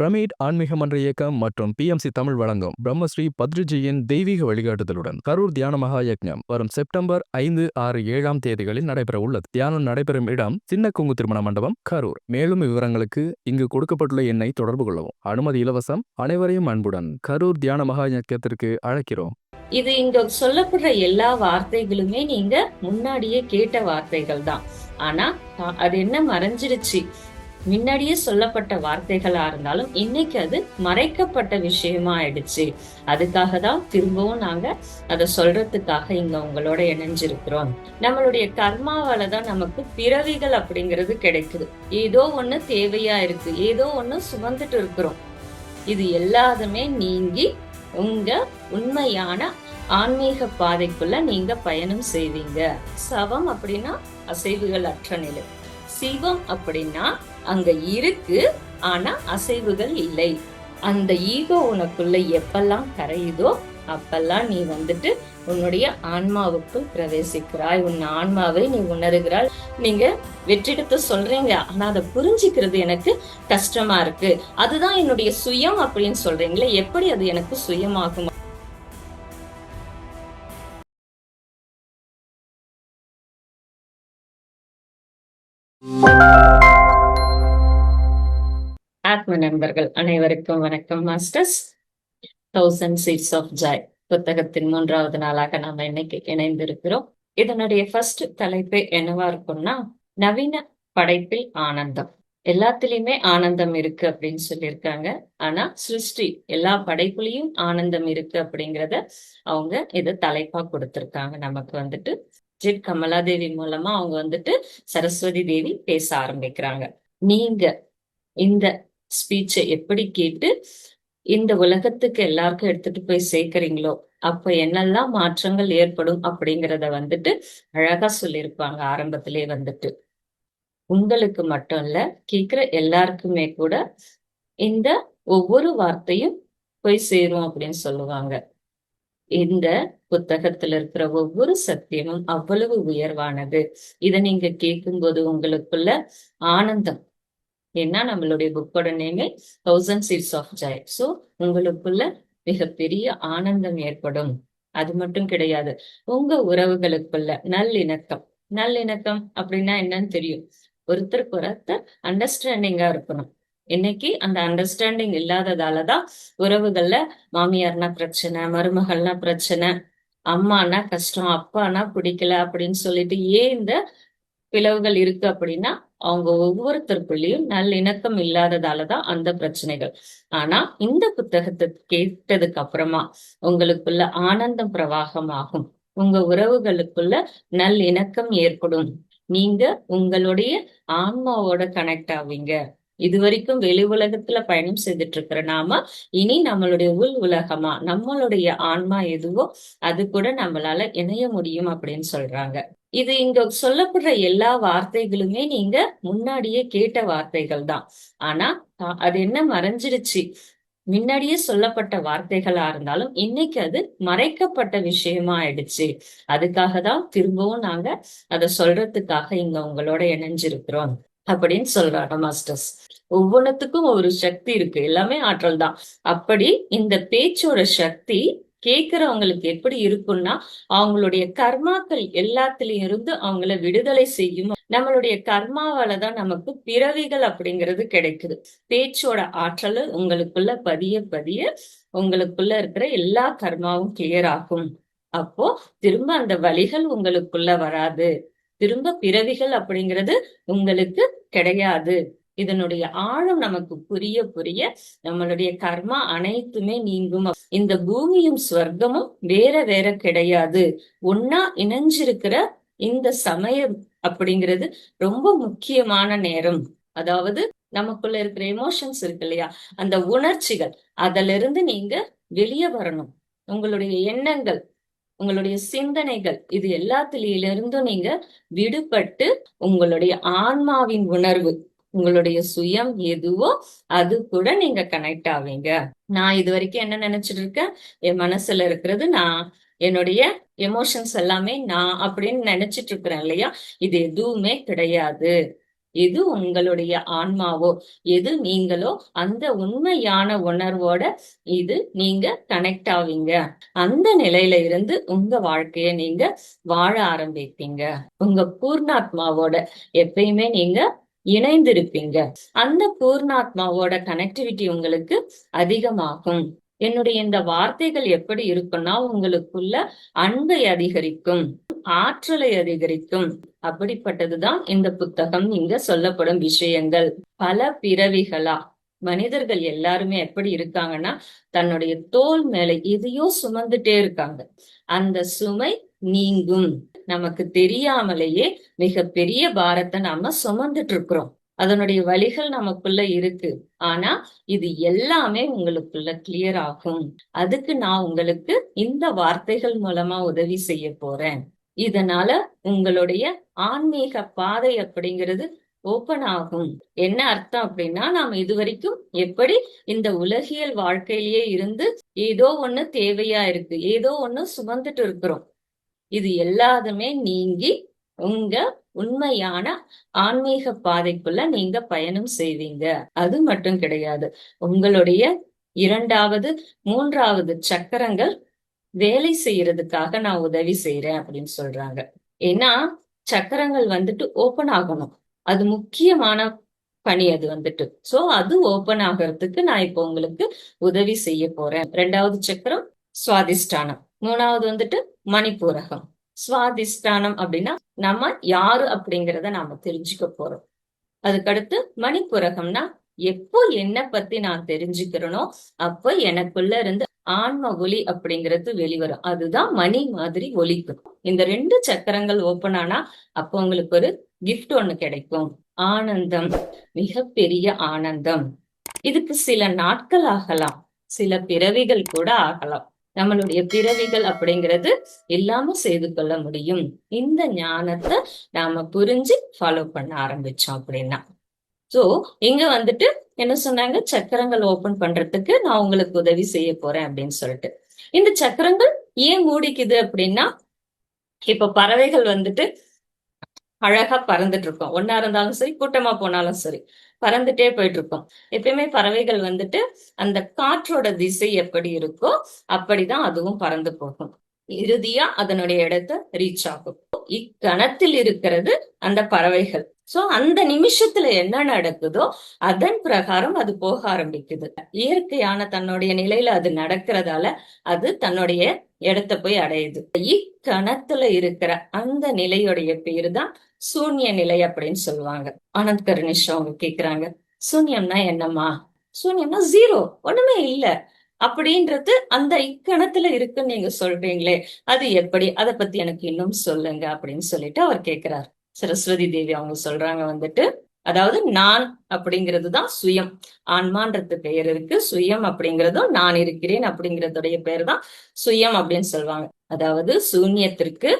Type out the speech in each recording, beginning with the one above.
Pyramid ஆன்மீக மன்ற இயக்கம் மற்றும் பிஎம்சி தமிழ் வழங்கும் பிரம்மஸ்ரீ பத்ரிஜியின் தெய்வீக வழிகாட்டுதலுடன் கரூர் தியான மகா யக்ஞம் வரும் செப்டம்பர் ஐந்து ஆறு ஏழாம் தேதிகளில் நடைபெற உள்ளது. தியானம் நடைபெறும் இடம் சின்ன குங்கு திருமண மண்டபம் கரூர். மேலும் விவரங்களுக்கு இங்கு கொடுக்கப்பட்டுள்ள எண்ணை தொடர்பு கொள்ளவும். அனுமதி இலவசம் அனைவரையும் அன்புடன் கரூர் தியான மகா யக்ஞத்திற்கு அழைக்கிறோம். இது இங்க சொல்லப்படுற எல்லா வார்த்தைகளுமே நீங்க முன்னாடியே கேட்ட வார்த்தைகள் தான் ஆனா அது என்ன மறைஞ்சிருச்சு? முன்னாடியே சொல்லப்பட்ட வார்த்தைகளா இருந்தாலும் இன்னைக்கு அது மறைக்கப்பட்ட விஷயமா ஆயிடுச்சு. அதுக்காக தான் திரும்பவும் நாங்க அதை சொல்றதுக்காக இங்க உங்களோட இணைஞ்சிருக்கிறோம். நம்மளுடைய கர்மாவால தான் நமக்கு பிறவிகள் அப்படிங்கிறது கிடைக்குது. ஏதோ ஒண்ணு தேவையா இருக்கு. ஏதோ ஒண்ணு சுமந்துட்டு இருக்கிறோம். இது எல்லாதுமே நீங்கி உங்க உண்மையான ஆன்மீக பாதைக்குள்ள நீங்க பயணம் செய்வீங்க. சவம் அப்படின்னா அசைவுகள் அற்ற நிலை. சிவம் அப்படின்னா அங்க இருக்கு ஆனா அசைவுகள் இல்லை. அந்த ஈகோ உனக்குள்ள எப்பெல்லாம் கரையுதோ அப்பெல்லாம் நீ வந்துட்டு உன்னுடைய ஆன்மாவுக்குள் பிரவேசிக்கிறாய். உன் ஆன்மாவை நீ உணர்கிறாய். நீங்க வெற்றிடத்தை சொல்றீங்க ஆனா அதை புரிஞ்சுக்கிறது எனக்கு கஷ்டமா இருக்கு. அதுதான் என்னுடைய சுயம் அப்படின்னு சொல்றீங்களே எப்படி அது எனக்கு சுயமாகும்? ஆத்ம நண்பர்கள் அனைவருக்கும் வணக்கம் masters. Thousand seats of joy புத்தகத்தின் மூன்றாவது நாளாக நாம இன்னைக்கு இணைந்திருக்கிறோம். இதனுடைய ஃபர்ஸ்ட் தலைப்பு என்னவா இருக்கும்னா நவீன படைப்பில் ஆனந்தம். எல்லாத்துலயுமே ஆனந்தம் இருக்கு அப்படின்னு சொல்லியிருக்காங்க. ஆனா சிருஷ்டி எல்லா படைப்புலயும் ஆனந்தம் இருக்கு அப்படிங்கறத அவங்க இதை தலைப்பா கொடுத்திருக்காங்க. நமக்கு வந்துட்டு ஜிட் கமலாதேவி மூலமா அவங்க வந்துட்டு சரஸ்வதி தேவி பேச ஆரம்பிக்கிறாங்க. நீங்க இந்த ஸ்பீச்சை எப்படி கேட்டு இந்த உலகத்துக்கு எல்லாருக்கும் எடுத்துட்டு போய் சேர்க்கறீங்களோ அப்ப என்னெல்லாம் மாற்றங்கள் ஏற்படும் அப்படிங்கிறத வந்துட்டு அழகா சொல்லியிருப்பாங்க. ஆரம்பத்திலே வந்துட்டு உங்களுக்கு மட்டும் இல்ல கேக்குற எல்லாருக்குமே கூட இந்த ஒவ்வொரு வார்த்தையும் போய் சேரும் அப்படின்னு சொல்லுவாங்க. இந்த புத்தகத்துல இருக்கிற ஒவ்வொரு சத்தியமும் அவ்வளவு உயர்வானது. இதை நீங்க கேட்கும்போது உங்களுக்குள்ள ஆனந்தம் ஏன்னா நம்மளுடைய புக்கோட நேமே thousand seats of joy so உங்களுக்குள்ள மிகப்பெரிய ஆனந்தம் ஏற்படும். அது மட்டும் கிடையாது. உங்க உறவுகளுக்குள்ள நல்லிணக்கம். நல்லிணக்கம் அப்படின்னா என்னன்னு தெரியும். ஒருத்தருக்கு ஒருத்தர் அண்டர்ஸ்டாண்டிங்கா இருக்கணும். இன்னைக்கு அந்த அண்டர்ஸ்டாண்டிங் இல்லாததாலதான் உறவுகள்ல மாமியார்னா பிரச்சனை மருமகள்னா பிரச்சனை அம்மானா கஷ்டம் அப்பானா பிடிக்கல அப்படின்னு சொல்லிட்டு ஏன் இந்த பிளவுகள் இருக்கு அப்படின்னா அவங்க ஒவ்வொருத்தருக்குள்ளேயும் நல்லிணக்கம் இல்லாததாலதான் அந்த பிரச்சனைகள். ஆனா இந்த புத்தகத்தை கேட்டதுக்கு அப்புறமா உங்களுக்குள்ள ஆனந்தம் பிரவாகமாகும். உங்க உறவுகளுக்குள்ள நல்லிணக்கம் ஏற்படும். நீங்க உங்களுடைய ஆன்மாவோட கனெக்ட் ஆவீங்க. இது வரைக்கும் வெளி உலகத்துல பயணம் செய்துட்டு இருக்கிற நாம இனி நம்மளுடைய உள் உலகமா நம்மளுடைய ஆன்மா எதுவோ அது கூட நம்மளால இணைய முடியும் அப்படின்னு சொல்றாங்க. இது இங்க சொல்லப்படுற எல்லா வார்த்தைகளுமே நீங்க முன்னாடியே கேட்ட வார்த்தைகள் தான். ஆனா அது என்ன மறைஞ்சிருச்சு? முன்னாடியே சொல்லப்பட்ட வார்த்தைகளா இருந்தாலும் இன்னைக்கு அது மறைக்கப்பட்ட விஷயமா ஆயிடுச்சு. அதுக்காக தான் திரும்பவும் நாங்க அதை சொல்றதுக்காக இங்க உங்களோட இணைஞ்சிருக்கிறோம் அப்படின்னு சொல்றாங்க மாஸ்டர்ஸ். ஒவ்வொன்றுத்துக்கும் ஒரு சக்தி இருக்கு. எல்லாமே ஆற்றல் தான். அப்படி இந்த பேச்சோட சக்தி கேட்கிறவங்களுக்கு எப்படி இருக்கும்னா அவங்களுடைய கர்மாக்கள் எல்லாத்துலயும் இருந்து அவங்கள விடுதலை செய்யும். நம்மளுடைய கர்மாவால தான் நமக்கு பிறவிகள் அப்படிங்கிறது கிடைக்குது. பேச்சோட ஆற்றல் உங்களுக்குள்ள பதிய பதிய உங்களுக்குள்ள இருக்கிற எல்லா கர்மாவும் கிளியர் ஆகும். அப்போ திரும்ப அந்த வழிகள் உங்களுக்குள்ள வராது. திரும்ப பிறவிகள் அப்படிங்கிறது உங்களுக்கு கிடையாது. இதனுடைய ஆழம் நமக்கு புரிய புரிய நம்மளுடைய கர்மா அனைத்துமே நீங்கும். இந்த பூமியும் ஸ்வர்க்கமும் வேற வேற கிடையாது. ஒன்னா இணைஞ்சிருக்கிற இந்த சமயம் அப்படிங்கிறது ரொம்ப முக்கியமான நேரம். அதாவது நமக்குள்ள இருக்கிற எமோஷன்ஸ் இருக்கு இல்லையா? அந்த உணர்ச்சிகள் அதுல இருந்து நீங்க வெளியே வரணும். உங்களுடைய எண்ணங்கள் உங்களுடைய சிந்தனைகள் இது எல்லாத்திலிருந்தும் நீங்க விடுபட்டு உங்களுடைய ஆன்மாவின் உணர்வு உங்களுடைய சுயம் எதுவோ அது கூட நீங்க கனெக்ட் ஆவீங்க. நான் இது வரைக்கும் என்ன நினைச்சிட்டு இருக்கேன்? என் மனசுல இருக்கிறது நான் என்னுடைய எமோஷன்ஸ் எல்லாமே நான் அப்படின்னு நினைச்சிட்டு இருக்கிறேன் இல்லையா? இது எதுவுமே கிடையாது. எது உங்களுடைய ஆன்மாவோ எது நீங்களோ அந்த உண்மையான உணர்வோட இது நீங்க கனெக்ட் ஆவீங்க. அந்த நிலையில இருந்து உங்க வாழ்க்கைய நீங்க வாழ ஆரம்பிப்பீங்க. உங்க பூர்ணாத்மாவோட எப்பயுமே நீங்க இணைந்திருப்பீங்க. அந்த பூர்ணாத்மாவோட கனெக்டிவிட்டி உங்களுக்கு அதிகமாகும். என்னுடைய இந்த வார்த்தைகள் எப்படி இருக்கும்னா உங்களுக்குள்ள அன்பை அதிகரிக்கும் ஆற்றலை அதிகரிக்கும். அப்படிப்பட்டதுதான் இந்த புத்தகம் இங்க சொல்லப்படும் விஷயங்கள். பல பிறவிகளா மனிதர்கள் எல்லாருமே எப்படி இருக்காங்கன்னா தன்னுடைய தோல் மேல எதையோ சுமந்துட்டே இருக்காங்க. அந்த சுமை நீங்கும். நமக்கு தெரியாமலேயே மிக பெரிய பாரத்தை நாம சுமந்துட்டு இருக்கிறோம் அதனுடைய வழிகள் நமக்குள்ள இருக்கு. ஆனா இது எல்லாமே உங்களுக்குள்ள கிளியர் ஆகும். அதுக்கு நான் உங்களுக்கு இந்த வார்த்தைகள் மூலமா உதவி செய்ய போறேன். இதனால உங்களுடைய ஆன்மீக பாதை அப்படிங்கிறது ஓபன் ஆகும். என்ன அர்த்தம் அப்படின்னா நாம இதுவரைக்கும் எப்படி இந்த உலகியல் வாழ்க்கையிலேயே இருந்து ஏதோ ஒண்ணு தேவையா இருக்கு ஏதோ ஒண்ணு சுமந்துட்டு இருக்கிறோம் இது எல்லாதுமே நீங்கி உங்க உண்மையான ஆன்மீக பாதைக்குள்ள நீங்க பயணம் செய்வீங்க. அது மட்டும் கிடையாது. உங்களுடைய இரண்டாவது மூன்றாவது சக்கரங்கள் வேலை செய்யறதுக்காக நான் உதவி செய்யறேன் அப்படின்னு சொல்றாங்க. ஏன்னா சக்கரங்கள் வந்துட்டு ஓபன் ஆகணும். அது முக்கியமான பணி அது வந்துட்டு. சோ அது ஓபன் ஆகிறதுக்கு நான் இப்போ உங்களுக்கு உதவி செய்ய போறேன். ரெண்டாவது சக்கரம் சுவாதிஷ்டானம். மூணாவது வந்துட்டு மணிப்பூரகம். சுவாதிஷ்டானம் அப்படின்னா நம்ம யாரு அப்படிங்கிறத நாம தெரிஞ்சுக்க போறோம். அதுக்கடுத்து மணிப்புரகம்னா எப்போ என்ன பத்தி நான் தெரிஞ்சுக்கிறேனோ அப்ப எனக்குள்ள இருந்து ஆன்ம ஒலி அப்படிங்கிறது வெளிவரும். அதுதான் மணி மாதிரி ஒலிக்கும். இந்த ரெண்டு சக்கரங்கள் ஓபன் ஆனா அப்போ உங்களுக்கு ஒரு கிஃப்ட் ஒண்ணு கிடைக்கும். ஆனந்தம் மிகப்பெரிய ஆனந்தம். இதுக்கு சில நாட்கள் ஆகலாம். சில பிறவிகள் கூட ஆகலாம். நம்மளுடைய பிறவிகள் அப்படிங்கிறது இல்லாம செய்து கொள்ள முடியும். இந்த ஞானத்தை நாம புரிஞ்சு ஃபாலோ பண்ண ஆரம்பிச்சோம் அப்படின்னா. சோ இங்க வந்துட்டு என்ன சொன்னாங்க? சக்கரங்கள் ஓபன் பண்றதுக்கு நான் உங்களுக்கு உதவி செய்ய போறேன் அப்படின்னு சொல்லிட்டு. இந்த சக்கரங்கள் ஏன் மூடிக்குது அப்படின்னா இப்ப பறவைகள் வந்துட்டு அழகா பறந்துட்டு இருக்கோம். ஒன்னா இருந்தாலும் சரி கூட்டமா போனாலும் சரி. பறந்துட்டே போயிட்டு இருக்கோம் எப்பயுமே பறவைகள் வந்துட்டு அந்த காற்றோட திசை எப்படி இருக்கோ அப்படிதான் அதுவும் பறந்து போகும். இறுதியா அதனுடைய இடத்தை ரீச் ஆகும். இக்கணத்தில் இருக்கிறது அந்த பறவைகள். சோ அந்த நிமிஷத்துல என்ன நடக்குதோ அதன் பிரகாரம் அது போக ஆரம்பிக்குது. இயற்கையான தன்னுடைய நிலையில அது நடக்கிறதால அது தன்னுடைய இடத்தை போய் அடையுது. இக்கணத்துல இருக்கிற அந்த நிலையுடைய பேரு தான் சூன்ய நிலை அப்படின்னு சொல்லுவாங்க. அனந்த் கருணேஷ் அவங்க கேக்குறாங்க. சூன்யம்னா என்னம்மா? சூன்யம்னா ஜீரோ ஒண்ணுமே இல்ல. அப்படின்றது அந்த இக்கணத்துல இருக்குன்னு நீங்க சொல்றீங்களே அது எப்படி? அதை பத்தி எனக்கு இன்னும் சொல்லுங்க அப்படின்னு சொல்லிட்டு அவர் கேட்கிறார் சரஸ்வதி தேவி அவங்க சொல்றாங்க வந்துட்டு அதாவது நான் அப்படிங்கிறது தான் சுயம். ஆன்மான்றது பெயர் இருக்கு சுயம் அப்படிங்கிறதும் நான் இருக்கிறேன் அப்படிங்கறதுடைய பெயர் தான் சுயம் அப்படின்னு சொல்லுவாங்க. அதாவது சூன்யத்திற்கு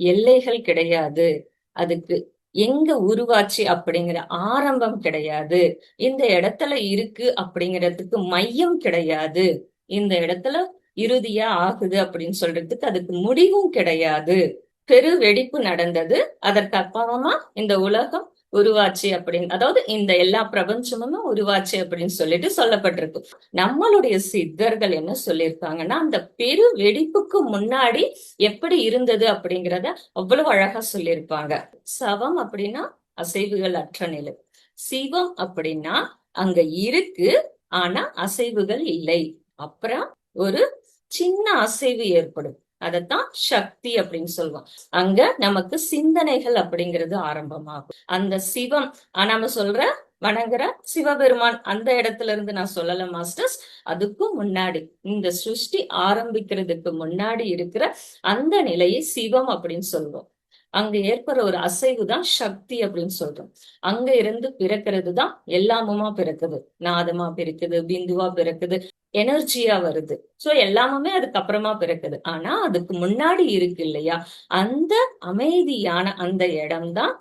எல்லைகள் கிடையாது. அதுக்கு எங்க உருவாச்சு அப்படிங்கிற ஆரம்பம் கிடையாது. இந்த இடத்துல இருக்கு அப்படிங்கிறதுக்கு மையம் கிடையாது. இந்த இடத்துல இறுதியா ஆகுது அப்படின்னு சொல்றதுக்கு அதுக்கு முடிவும் கிடையாது. பெரு வெடிப்பு நடந்தது. அதற்கு அப்புறமா இந்த உலகம் உருவாச்சு அப்படின்னு. அதாவது இந்த எல்லா பிரபஞ்சமும் உருவாச்சு அப்படின்னு சொல்லிட்டு சொல்லப்பட்டிருக்கு. நம்மளுடைய சித்தர்கள் என்ன சொல்லியிருக்காங்கன்னா அந்த பெரு வெடிப்புக்கு முன்னாடி எப்படி இருந்தது அப்படிங்கிறத அவ்வளவு அழகா சொல்லியிருப்பாங்க. சவம் அப்படின்னா அசைவுகள் அற்ற நிலை. சிவம் அப்படின்னா அங்க இருக்கு ஆனா அசைவுகள் இல்லை. அப்புறம் ஒரு சின்ன அசைவு ஏற்படும். அதைத்தான் சக்தி அப்படின்னு சொல்லுவோம் அங்க நமக்கு சிந்தனைகள் அப்படிங்கிறது ஆரம்பமாகும். அந்த சிவம் நம்ம சொல்ற வணங்குற சிவபெருமான் அந்த இடத்துல இருந்து நான் சொல்லல மாஸ்டர்ஸ். அதுக்கும் முன்னாடி இந்த சிருஷ்டி ஆரம்பிக்கிறதுக்கு முன்னாடி இருக்கிற அந்த நிலையை சிவம் அப்படின்னு சொல்லுவோம். அங்க ஏற்படுற ஒரு அசைவு தான் சக்தி அப்படின்னு சொல்றோம். அங்க இருந்து பிறக்கிறது தான் எல்லாமுமா பிறக்குது. நாதமா பிறக்குது பிந்துவா பிறக்குது எனர்ஜியா வருது. சோ எல்லாமுமே அதுக்கப்புறமா பிறக்குது. ஆனா அதுக்கு முன்னாடி இருக்கு இல்லையா? அந்த அமைதியான அந்த இடம்தான்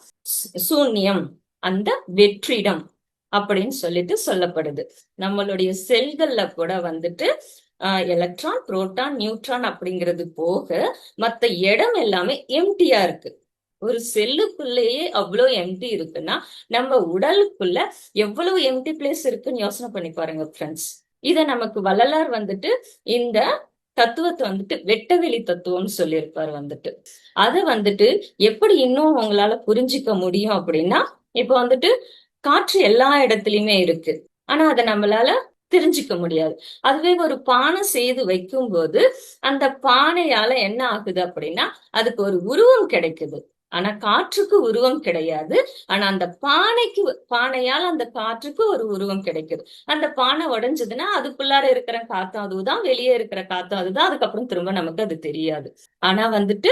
சூன்யம் அந்த வெற்றிடம் அப்படின்னு சொல்லிட்டு சொல்லப்படுது. நம்மளுடைய செல்கள்ல கூட வந்துட்டு எலக்ட்ரான் புரோட்டான் நியூட்ரான் அப்படிங்கிறது போக மத்த இடம் எல்லாமே எம்டியா இருக்கு. ஒரு செல்லுக்குள்ளேயே அவ்வளோ எம்டி இருக்குன்னா நம்ம உடலுக்குள்ள எவ்வளவு எம்டி பிளேஸ் இருக்குன்னு யோசனை பண்ணி பாருங்க ஃப்ரெண்ட்ஸ் இத நமக்கு வள்ளலார் வந்துட்டு இந்த தத்துவத்தை வந்துட்டு வெட்டவெளி தத்துவம்னு சொல்லியிருப்பாரு வந்துட்டு. அதை வந்துட்டு எப்படி இன்னும் உங்களால புரிஞ்சிக்க முடியும் அப்படின்னா இப்ப வந்துட்டு காற்று எல்லா இடத்துலயுமே இருக்கு. ஆனா அதை நம்மளால தெரிஞ்சுக்க முடியாது. அதுவே ஒரு பானை செய்து வைக்கும் போது அந்த பானையால என்ன ஆகுது அப்படின்னா அதுக்கு ஒரு உருவம் கிடைக்குது. ஆனா காற்றுக்கு உருவம் கிடையாது. ஆனா அந்த பானைக்கு பானையால் அந்த காற்றுக்கு ஒரு உருவம் கிடைக்குது. அந்த பானை உடஞ்சதுன்னா அதுக்குள்ளார இருக்கிற காத்தும் அதுதான் வெளியே இருக்கிற காத்தும் அதுதான் அதுக்கப்புறம் திரும்ப நமக்கு அது தெரியாது. ஆனா வந்துட்டு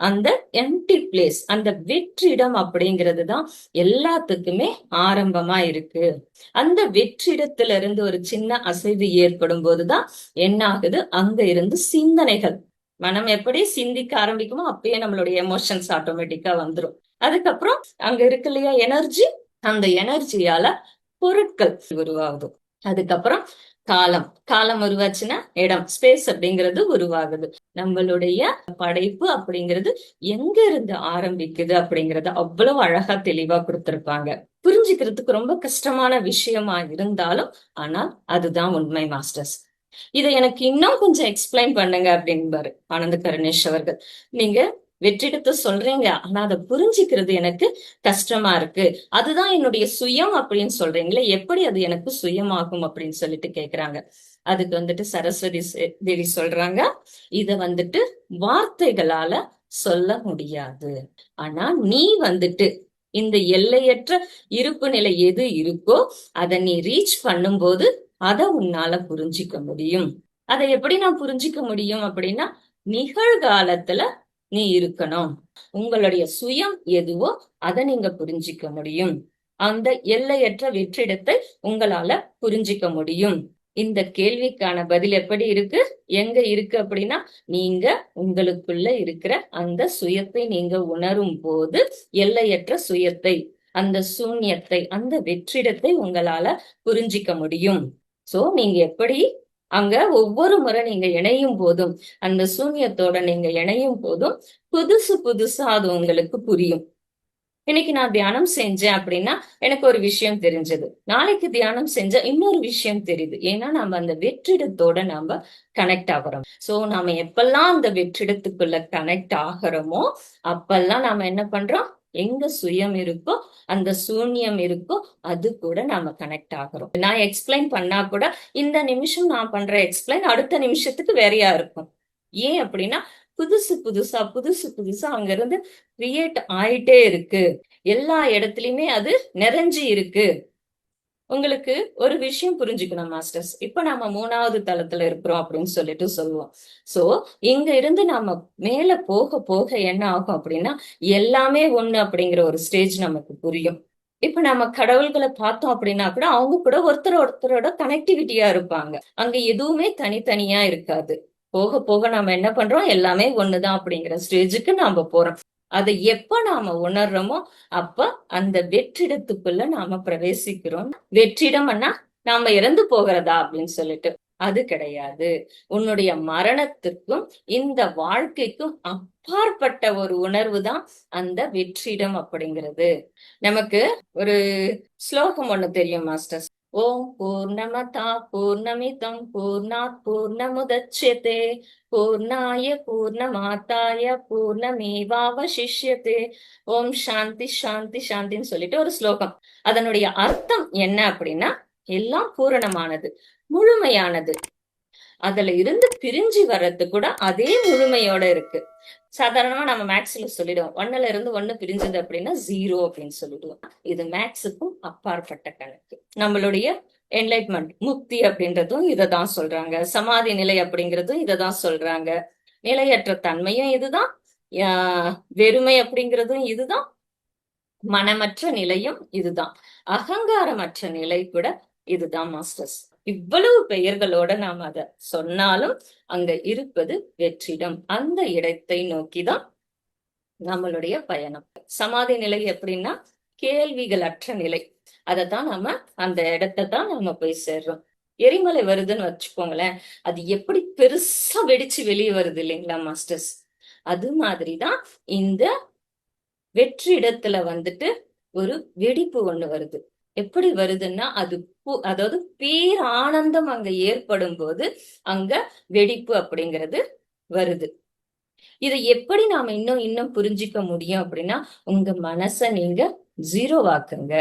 அந்த எம்டி பிளேஸ் அந்த வெற்றிடம் அப்படிங்கிறது தான் எல்லாத்துக்குமே ஆரம்பமா இருக்கு. அந்த வெற்றிடத்துல இருந்து ஒரு சின்ன அசைவு ஏற்படும் போதுதான் என்ன ஆகுது அங்க இருந்து சிந்தனைகள் மனம் எப்படி சிந்திக்க ஆரம்பிக்குமோ அப்பயே நம்மளுடைய எமோஷன்ஸ் ஆட்டோமேட்டிக்கா வந்துரும். அதுக்கப்புறம் அங்க இருக்கு இல்லையா எனர்ஜி அந்த எனர்ஜியால பொருட்கள் உருவாகுது. அதுக்கப்புறம் காலம். காலம் உருவாச்சுன்னா இடம் ஸ்பேஸ் அப்படிங்கிறது உருவாகுது. நம்மளுடைய படைப்பு அப்படிங்கிறது எங்க இருந்து ஆரம்பிக்குது அப்படிங்கறத அவ்வளவு அழகா தெளிவா கொடுத்திருப்பாங்க. புரிஞ்சுக்கிறதுக்கு ரொம்ப கஷ்டமான விஷயமா இருந்தாலும் ஆனால் அதுதான் உண்மை மாஸ்டர்ஸ் இதை எனக்கு இன்னும் கொஞ்சம் எக்ஸ்பிளைன் பண்ணுங்க அப்படின்பாரு ஆனந்த கருணேஷ் அவர்கள். நீங்க வெற்றிடத்தை சொல்றீங்க ஆனா அதை புரிஞ்சுக்கிறது எனக்கு கஷ்டமா இருக்கு. அதுதான் என்னுடைய சுயம் அப்படின்னு சொல்றீங்களே எப்படி அது எனக்கு சுயமாகும் அப்படின்னு சொல்லிட்டு கேக்குறாங்க. அதுக்கு வந்துட்டு சரஸ்வதி தேவி சொல்றாங்க இத வந்துட்டு வார்த்தைகளால சொல்ல முடியாது. ஆனா நீ வந்துட்டு இந்த எல்லையற்ற இருப்பு நிலை எது இருக்கோ அதை நீ ரீச் பண்ணும்போது அதை உன்னால புரிஞ்சிக்க முடியும். அதை எப்படி நான் புரிஞ்சிக்க முடியும் அப்படின்னா நிகழ்காலத்துல நீ இருக்கணும். உங்களுடைய சுயம் எதுவோ அதை நீங்க புரிஞ்சிக்க முடியும். அந்த எல்லையற்ற வெற்றிடத்தை உங்களால புரிஞ்சிக்க முடியும். இந்த கேள்விக்கான பதில் எப்படி இருக்கு? எங்க இருக்கு அப்படின்னா நீங்க உங்களுக்குள்ள இருக்கிற அந்த சுயத்தை நீங்க உணரும் போது எல்லையற்ற சுயத்தை அந்த சூன்யத்தை அந்த வெற்றிடத்தை உங்களால புரிஞ்சிக்க முடியும். சோ நீங்க எப்படி அங்க ஒவ்வொரு முறை நீங்க இணையும் போதும் அந்த சூன்யத்தோட நீங்க இணையும் போதும் புதுசு புதுசா அது உங்களுக்கு புரியும். இன்னைக்கு நான் தியானம் செஞ்சேன் அப்படின்னா எனக்கு ஒரு விஷயம் தெரிஞ்சது. நாளைக்கு தியானம் செஞ்சா இன்னொரு விஷயம் தெரியுது. ஏன்னா நம்ம அந்த வெற்றிடத்தோட நாம கனெக்ட் ஆகுறோம். சோ நாம எப்பெல்லாம் அந்த வெற்றிடத்துக்குள்ள கனெக்ட் ஆகுறோமோ அப்பெல்லாம் நாம என்ன பண்றோம்? எங்க சுயம் இருக்கோ அந்த சூன்யம் இருக்கோ அது கூட நாம கனெக்ட் ஆகுறோம். நான் எக்ஸ்பிளைன் பண்ணா கூட இந்த நிமிஷம் நான் பண்ற எக்ஸ்பிளைன் அடுத்த நிமிஷத்துக்கு வேறையா இருக்கும். ஏன் அப்படின்னா புதுசு புதுசா புதுசு புதுசா அங்க இருந்து கிரியேட் ஆயிட்டே இருக்கு. எல்லா இடத்துலயுமே அது நிறைஞ்சு இருக்கு. உங்களுக்கு ஒரு விஷயம் புரிஞ்சுக்கணும் மாஸ்டர்ஸ் இப்ப நாம மூணாவது தளத்துல இருக்கிறோம் அப்படின்னு சொல்லிட்டு சொல்லுவோம். சோ இங்க இருந்து நாம மேல போக போக என்ன ஆகும் அப்படின்னா எல்லாமே ஒண்ணு அப்படிங்கிற ஒரு ஸ்டேஜ் நமக்கு புரியும். இப்ப நம்ம கடவுள்களை பார்த்தோம் அப்படின்னா கூட அவங்க கூட ஒருத்தர் ஒருத்தரோட கனெக்டிவிட்டியா இருப்பாங்க. அங்க எதுவுமே தனித்தனியா இருக்காது. போக போக நாம என்ன பண்றோம்? எல்லாமே ஒண்ணுதான் அப்படிங்கிற ஸ்டேஜுக்கு நாம போறோம். அதை எப்ப நாம உணர்றோமோ அப்ப அந்த வெற்றிடத்துக்குள்ள நாம பிரவேசிக்கிறோம். வெற்றிடம்னா நாம இறந்து போகிறதா அப்படின்னு சொல்லிட்டு. அது கிடையாது. உன்னுடைய மரணத்துக்கும் இந்த வாழ்க்கைக்கும் அப்பாற்பட்ட ஒரு உணர்வு தான் அந்த வெற்றிடம் அப்படிங்கிறது. நமக்கு ஒரு ஸ்லோகம் ஒண்ணு தெரியும் மாஸ்டர்ஸ் ஓம் பூர்ணமதா பூர்ணமிதம் பூர்ணாத் பூர்ணமுதட்சியதே பூர்ணாய பூர்ணமாதாய பூர்ணமேவாவசிஷ்யதே. ஓம் சாந்தி சாந்தி சாந்தின்னு சொல்லிட்டு ஒரு ஸ்லோகம். அதனுடைய அர்த்தம் என்ன அப்படின்னா எல்லாம் பூரணமானது முழுமையானது. அதுல இருந்து பிரிஞ்சு வர்றது கூட அதே முழுமையோட இருக்கு. சாதாரணமா நம்ம மேக்ஸ்ல சொல்லிடுவோம். ஒன்னுல இருந்து ஒன்னு பிரிஞ்சது அப்படின்னா ஜீரோ அப்படின்னு சொல்லிடுவோம். இது மேக்ஸுக்கும் அப்பாற்பட்ட கணக்கு. நம்மளுடைய என்லைட்மெண்ட் முக்தி அப்படின்றதும் இததான் சொல்றாங்க. சமாதி நிலை அப்படிங்கிறதும் இதை தான் சொல்றாங்க. நிலையற்ற தன்மையும் இதுதான். ஆஹ் வெறுமை அப்படிங்கிறதும் இதுதான். மனமற்ற நிலையும் இதுதான். அகங்காரமற்ற நிலை கூட இதுதான் மாஸ்டர்ஸ் இவ்வளவு பெயர்களோட நாம் அத சொன்னாலும் அங்க இருப்பது வெற்றிடம். அந்த இடத்தை நோக்கிதான் நம்மளுடைய பயணம். சமாதி நிலை எப்படின்னா கேள்விகளற்ற நிலை. அதத்தான் நம்ம அந்த இடத்தை தான் நம்ம போய் சேர்றோம். எரிமலை வருதுன்னு வச்சுக்கோங்களேன் அது எப்படி பெருசா வெடிச்சு வெளியே வருது இல்லைங்களா மாஸ்டர்ஸ்? அது மாதிரிதான் இந்த வெற்றிடத்துல வந்துட்டு ஒரு வெடிப்பு ஒண்ணு வருது. எப்படி வருதுன்னா அது அதாவது பேர் ஆனந்தம் அங்க ஏற்படும் போது அங்க வெடிப்பு அப்படிங்கிறது வருது. இதை எப்படி நாம இன்னும் இன்னும் புரிஞ்சிக்க முடியும் அப்படின்னா உங்க மனச நீங்க ஜீரோ ஆக்குங்க.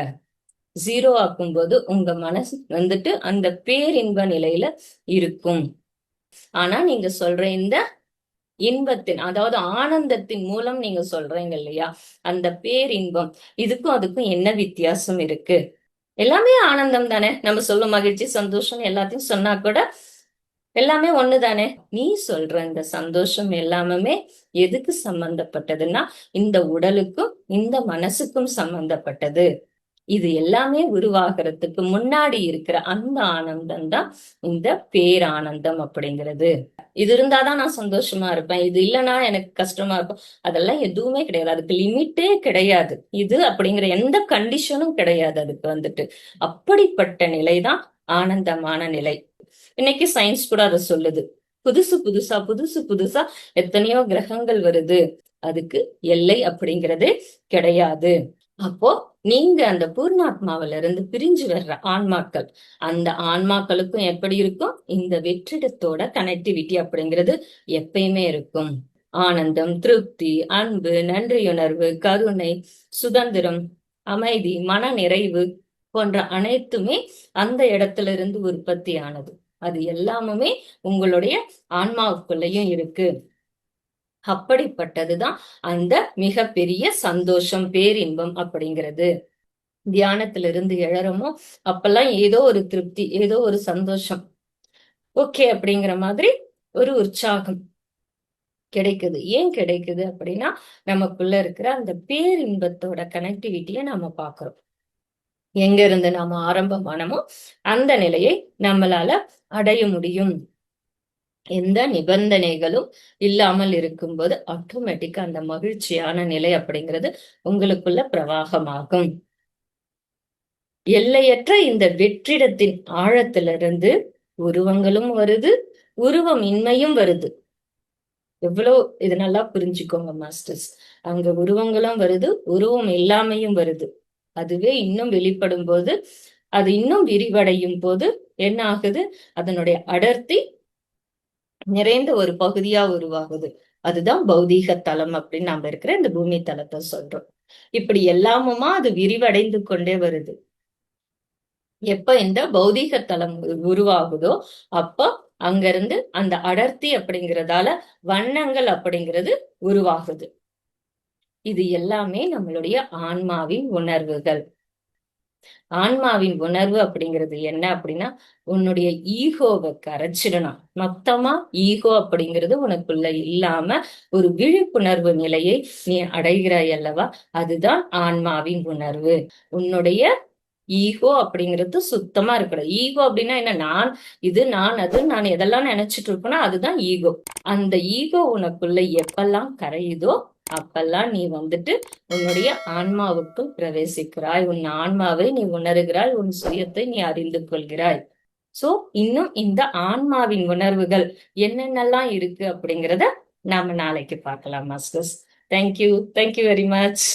ஜீரோ உங்க மனசு வந்துட்டு அந்த பேரின்ப நிலையில இருக்கும். ஆனா நீங்க சொல்ற இந்த இன்பத்தின் அதாவது ஆனந்தத்தின் மூலம் நீங்க சொல்றீங்க இல்லையா? அந்த பேரின்பம் இதுக்கும் அதுக்கும் என்ன வித்தியாசம் இருக்கு? எல்லாமே ஆனந்தம் தானே நம்ம சொல்லும் மகிழ்ச்சி சந்தோஷம் எல்லாத்தையும் சொன்னா கூட எல்லாமே ஒண்ணுதானே? நீ சொல்ற இந்த சந்தோஷம் எல்லாமே எதுக்கு சம்பந்தப்பட்டதுன்னா இந்த உடலுக்கும் இந்த மனசுக்கும் சம்பந்தப்பட்டது. இது எல்லாமே உருவாகிறதுக்கு முன்னாடி இருக்கிற அந்த ஆனந்தம் தான் இந்த பேரானந்தம் அப்படிங்கிறது. இது இருந்தாதான் நான் சந்தோஷமா இருப்பேன். இது இல்லைன்னா எனக்கு கஷ்டமா இருக்கும். அதெல்லாம் எதுவுமே கிடையாது. அதுக்கு லிமிட்டே கிடையாது. இது அப்படிங்கிற எந்த கண்டிஷனும் கிடையாது அதுக்கு வந்துட்டு. அப்படிப்பட்ட நிலை தான் ஆனந்தமான நிலை. இன்னைக்கு சயின்ஸ் கூட அதை சொல்லுது. புதுசு புதுசா புதுசு புதுசா எத்தனையோ கிரகங்கள் வருது. அதுக்கு எல்லை அப்படிங்கிறதே கிடையாது. அப்போ நீங்க அந்த பூர்ணாத்மாவில இருந்து பிரிஞ்சு வர்ற ஆன்மாக்கள். அந்த ஆன்மாக்களுக்கும் எப்படி இருக்கும்? இந்த வெற்றிடத்தோட கனெக்டிவிட்டி அப்படிங்கிறது எப்பயுமே இருக்கும். ஆனந்தம் திருப்தி அன்பு நன்றியுணர்வு கருணை சுதந்திரம் அமைதி மன நிறைவு போன்ற அனைத்துமே அந்த இடத்துல இருந்து உற்பத்தி ஆனது அது எல்லாமுமே உங்களுடைய ஆன்மாவுக்குள்ளேயும் இருக்கு. அப்படிப்பட்டதுதான் அந்த மிகப்பெரிய சந்தோஷம் பேரின்பம் அப்படிங்கிறது. தியானத்துல இருந்து எழறமோ அப்பெல்லாம் ஏதோ ஒரு திருப்தி ஏதோ ஒரு சந்தோஷம். ஓகே அப்படிங்கிற மாதிரி ஒரு உற்சாகம் கிடைக்குது. ஏன் கிடைக்குது அப்படின்னா நமக்குள்ள இருக்கிற அந்த பேரின்பத்தோட கனெக்டிவிட்டியை நாம பாக்குறோம் எங்க இருந்து நாம ஆரம்பமானமோ அந்த நிலையை நம்மளால அடைய முடியும். எந்த நிபந்தனைகளும் இல்லாமல் இருக்கும்போது ஆட்டோமேட்டிக்கா அந்த மகிழ்ச்சியான நிலை அப்படிங்கிறது உங்களுக்குள்ள பிரவாகமாகும். எல்லையற்ற இந்த வெற்றிடத்தின் ஆழத்திலிருந்து உருவங்களும் வருது உருவம் இன்மையும் வருது. எவ்வளவு இது நல்லா புரிஞ்சுக்கோங்க மாஸ்டர்ஸ் அங்க உருவங்களும் வருது உருவம் இல்லாமையும் வருது. அதுவே இன்னும் வெளிப்படும் போது அது இன்னும் விரிவடையும் போது என்ன ஆகுது? அதனுடைய அடர்த்தி நிறைந்த ஒரு பகுதியா உருவாகுது. அதுதான் பௌதீக தலம் அப்படின்னு நாம இருக்கிற இந்த பூமி தலத்தை சொல்றோம். இப்படி எல்லாமுமா அது விரிவடைந்து கொண்டே வருது. எப்ப இந்த பௌதீக தலம் உருவாகுதோ அப்ப அங்கிருந்து அந்த அடர்த்தி அப்படிங்கறதால வண்ணங்கள் அப்படிங்கிறது உருவாகுது. இது எல்லாமே நம்மளுடைய ஆன்மாவின் உணர்வுகள். ஆன்மாவின் உணர்வு அப்படிங்கிறது என்ன அப்படின்னா உன்னுடைய ஈகோவை கரைச்சிடணும். மொத்தமா ஈகோ அப்படிங்கிறது உனக்குள்ள இல்லாம ஒரு விழிப்புணர்வு நிலையை நீ அடைகிறாய் அல்லவா? அதுதான் ஆன்மாவின் உணர்வு. உன்னுடைய ஈகோ அப்படிங்கிறது சுத்தமா இருக்கணும். ஈகோ அப்படின்னா என்ன? நான் இது நான் அது நான் எதெல்லாம் நினைச்சிட்டு இருப்பேனோ அதுதான் ஈகோ. அந்த ஈகோ உனக்குள்ள எப்பெல்லாம் கரையுதோ அப்பெல்லாம் நீ வந்துட்டு உன்னுடைய ஆன்மாவுக்குள் பிரவேசிக்கிறாய். உன் ஆன்மாவை நீ உணர்கிறாய். உன் சுயத்தை நீ அறிந்து கொள்கிறாய். சோ இன்னும் இந்த ஆன்மாவின் உணர்வுகள் என்னென்னலாம் இருக்கு அப்படிங்கிறத நாம நாளைக்கு பார்க்கலாம் masters thank you thank you very much